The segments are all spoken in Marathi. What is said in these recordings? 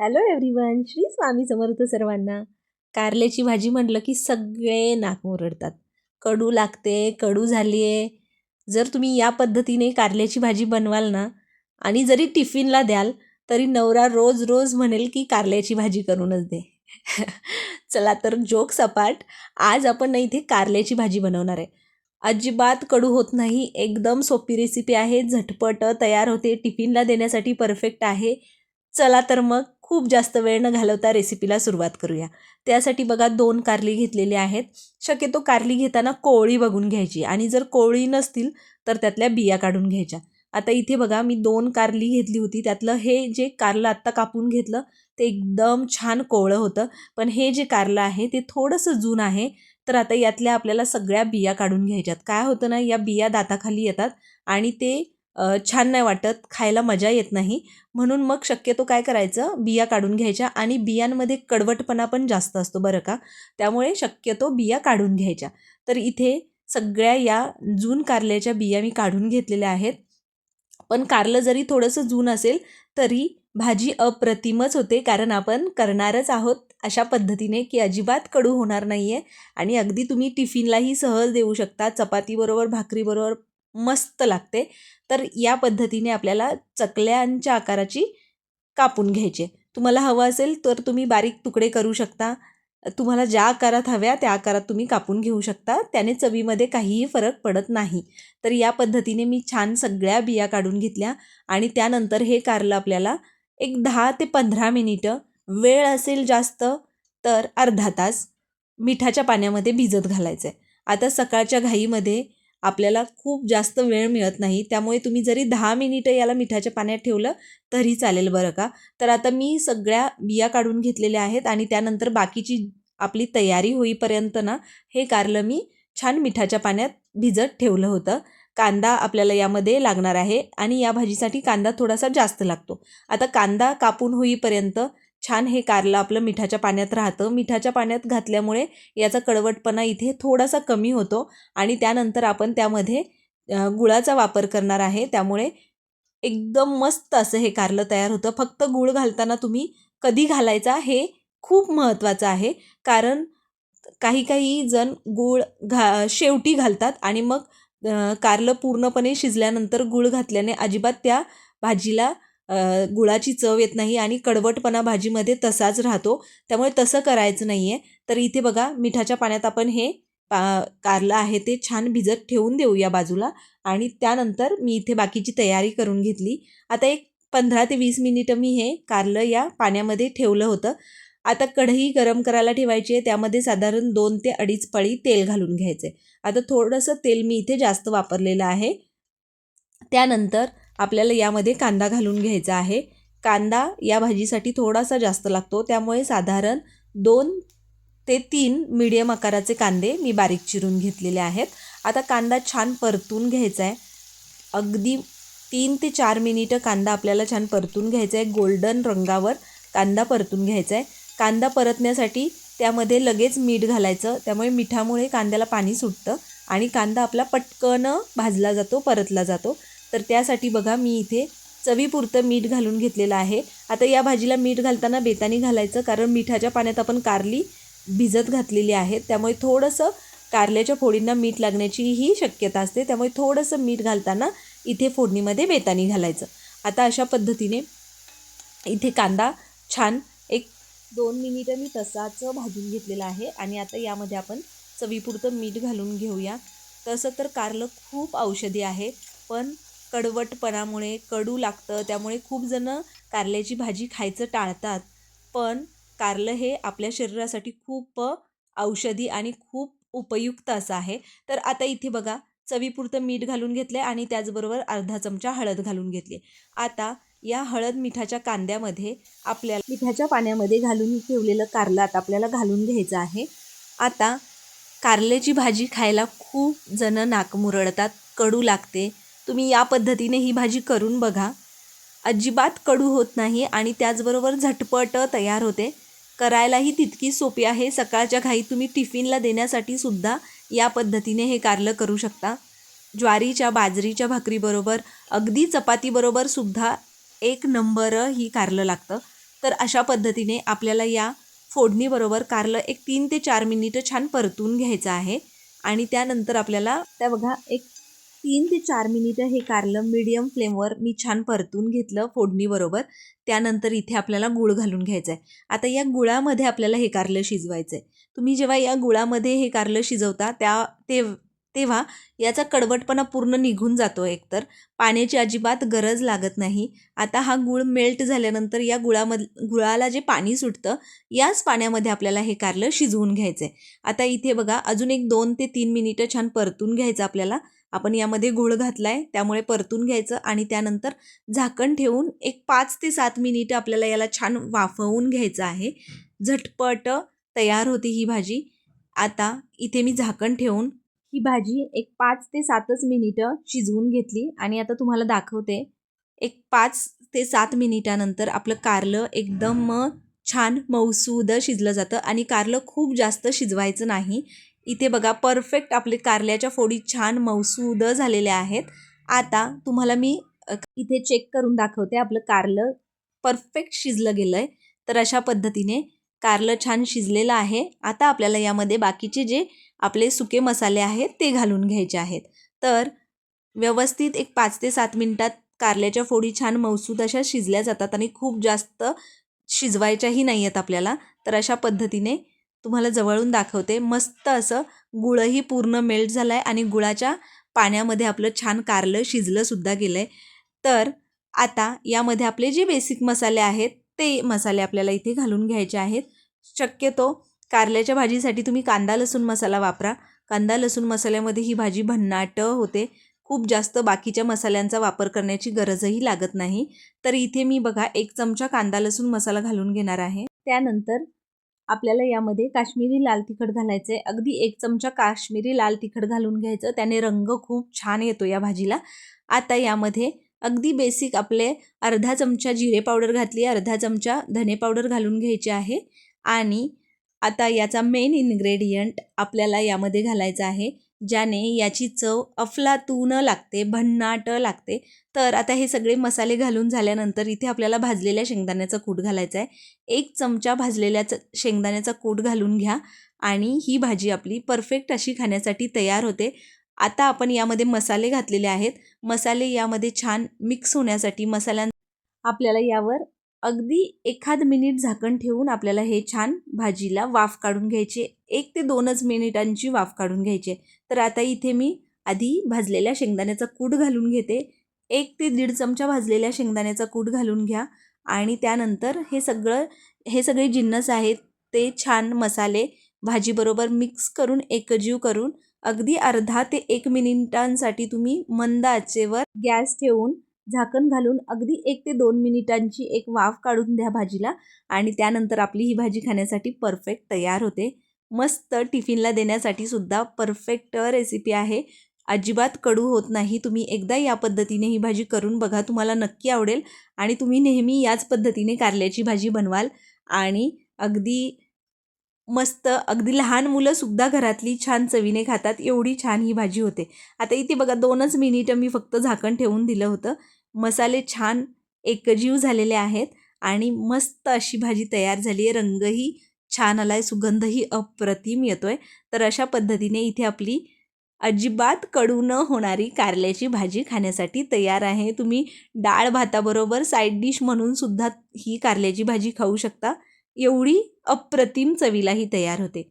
हॅलो एव्हरीवन श्री स्वामी समर्थ सर्वांना. कारल्याची भाजी म्हटलं की सगळे नाक मुरडतात. कडू लागते कडू झाली आहे जर तुम्ही या पद्धतीने कारल्याची भाजी बनवाल ना आणि जरी टिफिनला द्याल तरी नवरा रोज रोज म्हणेल की कारल्याची भाजी करूनच दे. चला तर जोक सपाट. आज आपण ना इथे कारल्याची भाजी बनवणार आहे. अजिबात कडू होत नाही. एकदम सोपी रेसिपी आहे. झटपट तयार होते. टिफिनला देण्यासाठी परफेक्ट आहे. चला तर मग. खूप जास्त वेळ न घालवता रेसिपीला सुरुवात करूया. त्यासाठी बघा दोन कारली घेतलेली आहेत. शक्यतो कारली घेताना कोवळी बघून घ्यायची आणि जर कोवळी नसतील तर त्यातल्या बिया काढून घ्यायच्या. आता इथे बघा मी दोन कारली घेतली होती. त्यातलं हे जे कारलं आत्ता कापून घेतलं ते एकदम छान कोवळं होतं. पण हे जे कारलं आहे ते थोडंसं जून आहे. तर आता यातल्या आपल्याला सगळ्या बिया काढून घ्यायच्यात. काय होतं ना या बिया दाताखाली येतात आणि ते छान नाही वाटत खायला मजा येत नाही. म्हणून मग शक्यतो काय करायचं? बिया काढून घ्यायच्या आणि बियांमध्ये कडवटपणा पण जास्त असतो बरं का. त्यामुळे शक्यतो बिया काढून घ्यायच्या. तर इथे सगळ्या या जून कारल्याच्या बिया मी काढून घेतलेल्या आहेत. पण कारलं जरी थोडंसं जून असेल तरी भाजी अप्रतिमच होते. कारण आपण करणारच आहोत अशा पद्धतीने की अजिबात कडू होणार नाही आहे आणि अगदी तुम्ही टिफिनलाही सहज देऊ शकता. चपातीबरोबर भाकरीबरोबर मस्त लागते. तर या पद्धतीने आपल्याला चकल्यांच्या आकाराची कापून घ्यायची तुम्हाला हवं असेल तर तुम्ही बारीक तुकडे करू शकता. तुम्हाला ज्या आकारात हव्या त्या आकारात तुम्ही कापून घेऊ शकता. त्याने चवीमध्ये काहीही फरक पडत नाही. तर या पद्धतीने मी छान सगळ्या बिया काढून घेतल्या आणि त्यानंतर हे कारलं आपल्याला एक दहा ते पंधरा मिनिटं वेळ असेल जास्त तर अर्धा तास मिठाच्या पाण्यामध्ये भिजत घालायचं आहे आता सकाळच्या घाईमध्ये आपल्याला खूप जास्त वेळ मिळत नाही. त्यामुळे तुम्ही जरी दहा मिनिटं याला मिठाच्या पाण्यात ठेवलं तरी चालेल बरं का? तर आता मी सगळ्या बिया काढून घेतलेल्या आहेत आणि त्यानंतर बाकीची आपली तयारी होईपर्यंत ना हे कारलं मी छान मिठाच्या पाण्यात भिजत ठेवलं होतं. कांदा आपल्याला यामध्ये लागणार आहे आणि या भाजीसाठी कांदा थोडासा जास्त लागतो. आता कांदा कापून होईपर्यंत छान हे कारलं आपलं मिठाच्या पाण्यात राहतं. मिठाच्या पाण्यात घातल्यामुळे याचा कडवटपणा इथे थोडासा कमी होतो आणि त्यानंतर आपण त्यामध्ये गुळाचा वापर करणार आहे. त्यामुळे एकदम मस्त असं हे कारलं तयार होतं. फक्त गूळ घालताना तुम्ही कधी घालायचा हे खूप महत्त्वाचं आहे. कारण काही काही जण गूळ घा शेवटी घालतात आणि मग कारलं पूर्णपणे शिजल्यानंतर गूळ घातल्याने अजिबात त्या भाजीला गुळाची चव येत नाही आणि कडवटपणा भाजीमध्ये तसाच राहतो. त्यामुळे तसं करायचं नाही आहे तर इथे बघा मिठाच्या पाण्यात आपण हे पा कारलं आहे ते छान भिजत ठेवून देऊया बाजूला. आणि त्यानंतर मी इथे बाकीची तयारी करून घेतली. आता एक पंधरा ते वीस मिनिटं मी हे कारलं या पाण्यामध्ये ठेवलं होतं. आता कढई गरम करायला ठेवायची आहे. त्यामध्ये साधारण दोन ते अडीच पळी तेल घालून घ्यायचं आहे आता थोडंसं तेल मी इथे जास्त वापरलेलं आहे. त्यानंतर आपल्याला यामध्ये कांदा घालून घ्यायचा आहे. कांदा या भाजीसाठी थोडासा जास्त लागतो. त्यामुळे साधारण दोन ते तीन मीडियम आकाराचे कांदे मी बारीक चिरून घेतलेले आहेत. आता कांदा छान परतून घ्यायचा आहे. अगदी तीन ते चार मिनिटं कांदा आपल्याला छान परतून घ्यायचा आहे. गोल्डन रंगावर कांदा परतून घ्यायचा आहे. कांदा परतण्यासाठी त्यामध्ये लगेच मीठ घालायचं. त्यामुळे मिठामुळे कांद्याला पाणी सुटतं आणि कांदा आपला पटकन भाजला जातो परतला जातो. तर त्यासाठी बघा मी इथे चवीपुरतं मीठ घालून घेतलेलं आहे. आता या भाजीला मीठ घालताना बेतानी घालायचं कारण मिठाच्या पाण्यात आपण कारली भिजत घातलेली आहे. त्यामुळे थोडंसं कारल्याच्या फोडींना मीठ लागण्याचीही शक्यता असते. त्यामुळे थोडंसं मीठ घालताना इथे फोडणीमध्ये बेतानी घालायचं. आता अशा पद्धतीने इथे कांदा छान एक दोन मिनिटं मी तसाच भाजून घेतलेला आहे. आणि आता यामध्ये आपण चवीपुरतं मीठ घालून घेऊया. तसं तर कारलं खूप औषधी आहे पण कडवटपणामुळे कडू लागतं त्यामुळे खूप जणं कारल्याची भाजी खायचं टाळतात. पण कारलं हे आपल्या शरीरासाठी खूप औषधी आणि खूप उपयुक्त असं आहे. तर आता इथे बघा चवीपुरतं मीठ घालून घेतलं आहे आणि त्याचबरोबर अर्धा चमचा हळद घालून घेतली. आता या हळद मिठाच्या कांद्यामध्ये आपल्याला मिठाच्या पाण्यामध्ये घालून ठेवलेलं कारलं आता आपल्याला घालून घ्यायचं आहे. आता कारल्याची भाजी खायला खूप जणं नाक मुरळतात कडू लागते. तुम्ही या पद्धतीने ही भाजी करून बघा. अजिबात कडू होत नाही आणि त्याचबरोबर झटपट तयार होते. करायलाही तितकी सोपी आहे. सकाळच्या घाई तुम्ही टिफिनला देण्यासाठी सुद्धा या पद्धतीने हे कारलं करू शकता. ज्वारीच्या बाजरीच्या भाकरीबरोबर अगदी चपातीबरोबर सुद्धा एक नंबर ही कारलं लागतं. तर अशा पद्धतीने आपल्याला या फोडणीबरोबर कारलं एक तीन ते चार मिनिटं छान परतून घ्यायचं आहे. आणि त्यानंतर आपल्याला त्या बघा एक तीन ते चार मिनिटं हे कारलं मीडियम फ्लेमवर मी छान परतून घेतलं फोडणीबरोबर. त्यानंतर इथे आपल्याला गुळ घालून घ्यायचं आहे आता या गुळामध्ये आपल्याला हे कारलं शिजवायचं आहे तुम्ही जेव्हा या गुळामध्ये हे कारलं शिजवता त्या ते तेव्हा याचा कडवटपणा पूर्ण निघून जातो एकतर. पाण्याची अजिबात गरज लागत नाही. आता हा गुळ मेल्ट झाल्यानंतर या गुळामध गुळाला जे पाणी सुटतं याच पाण्यामध्ये आपल्याला हे कारलं शिजवून घ्यायचं आहे आता इथे बघा अजून एक दोन ते तीन मिनिटं छान परतून घ्यायचं आपल्याला. आपण यामध्ये गुळ घातला आहे त्यामुळे परतून घ्यायचं आणि त्यानंतर झाकण ठेवून एक पाच ते सात मिनिटं आपल्याला याला छान वाफवून घ्यायचं आहे. झटपट तयार होती ही भाजी. आता इथे मी झाकण ठेवून ही भाजी एक पाच ते सातच मिनिटं शिजवून घेतली आणि आता तुम्हाला दाखवते. एक पाच ते सात मिनिटानंतर आपलं कारलं एकदम छान मऊसूद शिजलं जातं आणि कारलं खूप जास्त शिजवायचं नाही. इथे बघा परफेक्ट आपले कारल्याच्या फोडी छान मऊसूद झालेल्या आहेत. आता तुम्हाला मी इथे चेक करून दाखवते आपलं कारलं परफेक्ट शिजलं गेलं आहे तर अशा पद्धतीने कारलं छान शिजलेलं आहे. आता आपल्याला यामध्ये बाकीचे जे आपले सुके मसाले आहेत ते घालून घ्यायचे आहेत. तर व्यवस्थित एक पाच ते सात मिनटात कारल्याच्या फोडी छान मौसूद अशा शिजल्या जातात आणि खूप जास्त शिजवायच्याही नाही आहेत आपल्याला. तर अशा पद्धतीने तुम्हाला जवळून दाखवते. मस्त असं गुळही पूर्ण मेल्ट झालं आहे आणि गुळाच्या पाण्यामध्ये आपलं छान कारलं शिजलंसुद्धा गेलं आहे तर आता यामध्ये आपले जे बेसिक मसाले आहेत ते मसाले आपल्याला इथे घालून घ्यायचे आहेत. शक्यतो कारल्याच्या भाजीसाठी तुम्ही कांदा लसूण मसाला वापरा. कांदा लसूण मसाल्यामध्ये ही भाजी भन्नाट होते. खूप जास्त बाकीच्या मसाल्यांचा वापर करण्याची गरजही लागत नाही. तर इथे मी बघा एक चमचा कांदा लसूण मसाला घालून घेणार आहे. त्यानंतर आपल्याला यामध्ये काश्मीरी लाल तिखट घालायचं आहे अगदी एक चमचा काश्मीरी लाल तिखट घालून घ्यायचं. त्याने रंग खूप छान येतो या भाजीला. आता यामध्ये अगदी बेसिक आपले अर्धा चमचा जिरे पावडर घातली अर्धा चमचा धने पावडर घालून घ्यायचे आहे. आणि आता याचा मेन इन्ग्रेडियंट आपल्याला यामध्ये घालायचा आहे. ज्याने याची चव अफलातून लागते भन्नाट लागते. तर आता हे सगळे मसाले घालून झाल्यानंतर इथे आपल्याला भाजलेल्या शेंगदाण्याचा कूट घालायचा आहे. एक चमचा भाजलेल्या शेंगदाण्याचा कूट घालून घ्या आणि ही भाजी आपली परफेक्ट अशी खाण्यासाठी तयार होते. आता आपण यामध्ये मसाले घातलेले आहेत. मसाले यामध्ये छान मिक्स होण्यासाठी मसाल्यां आपल्याला यावर अगदी एखाद मिनिट झाकण ठेवून आपल्याला हे छान भाजीला वाफ काढून घ्यायचे. एक ते दोनच मिनिटांची वाफ काढून घ्यायचे. तर आता इथे मी आधी भाजलेल्या शेंगदाण्याचा कूट घालून घेते. एक ते दीड चमचा भाजलेल्या शेंगदाण्याचा कूट घालून घ्या. आणि त्यानंतर हे सगळं हे सगळे जिन्नस आहेत ते छान मसाले भाजीबरोबर मिक्स करून एकजीव करून अगदी अर्धा ते एक मिनिटांसाठी तुम्ही मंद आचेवर गॅस ठेवून झाकण घालून अगदी एक ते दोन मिनिटांची एक वाफ काढून द्या भाजीला आणि त्यानंतर आपली ही भाजी खाण्यासाठी परफेक्ट तयार होते. मस्त टिफिनला देण्यासाठी सुद्धा परफेक्ट रेसिपी आहे. अजिबात कडू होत नाही. तुम्ही एकदा या पद्धतीने ही भाजी करून बघा. तुम्हाला नक्की आवडेल आणि तुम्ही नेहमी याच पद्धतीने कारल्याची भाजी बनवाल आणि अगदी मस्त अगदी लहान मुलंसुद्धा घरातली छान चवीने खातात. एवढी छान ही भाजी होते. आता इथे बघा दोनच मिनिटं मी फक्त झाकण ठेवून दिलं होतं. मसाले छान एकजीव झालेले आहेत आणि मस्त अशी भाजी तयार झाली आहे. रंगही छान आला आहे सुगंधही अप्रतिम येतो आहे तर अशा पद्धतीने इथे आपली अजिबात कडू न होणारी कारल्याची भाजी खाण्यासाठी तयार आहे. तुम्ही डाळ भाताबरोबर साईड डिश म्हणून सुद्धा ही कारल्याची भाजी खाऊ शकता. एवढी अप्रतिम चवीला ही तयार होते.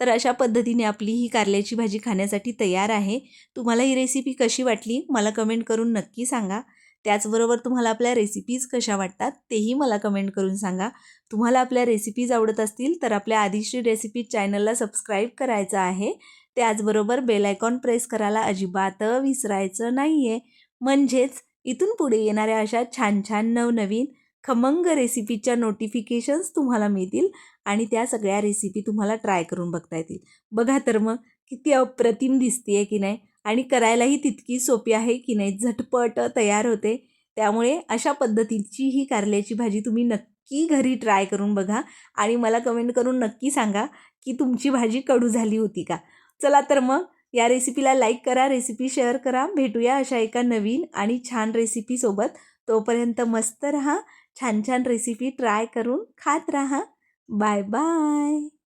तर अशा पद्धतीने आपली ही कारल्याची भाजी खाण्यासाठी तयार आहे. तुम्हाला ही रेसिपी कशी वाटली? मला कमेंट करून नक्की सांगा. त्याचबरोबर तुम्हाला आपल्या रेसिपीज कशा वाटतात तेही मला कमेंट करून सांगा. तुम्हाला आपल्या रेसिपीज आवडत असतील तर आपल्या आदिश्री रेसिपीज चॅनलला सबस्क्राईब करायचं आहे. त्याचबरोबर बेलायकॉन प्रेस करायला अजिबात विसरायचं नाही आहे म्हणजेच इथून पुढे येणाऱ्या अशा छान छान नवनवीन खमंग रेसिपीच्या नोटिफिकेशन्स तुम्हाला मिळतील आणि त्या सगळ्या रेसिपी तुम्हाला ट्राय करून बघता येतील. बघा तर मग किती अप्रतिम दिसते आहे की नाही. आणि करायलाही तितकी सोपी आहे की नाही झटपट तयार होते. त्यामुळे अशा पद्धतीची ही कारल्याची भाजी तुम्ही नक्की घरी ट्राय करून बघा आणि मला कमेंट करून नक्की सांगा की तुमची भाजी कडू झाली होती का? चला तर मग या रेसिपीला लाईक करा रेसिपी शेअर करा. भेटूया अशा एका नवीन आणि छान रेसिपीसोबत तोपर्यंत मस्त रहा छान छान रेसिपी ट्राय करून खात रहा. Bye bye.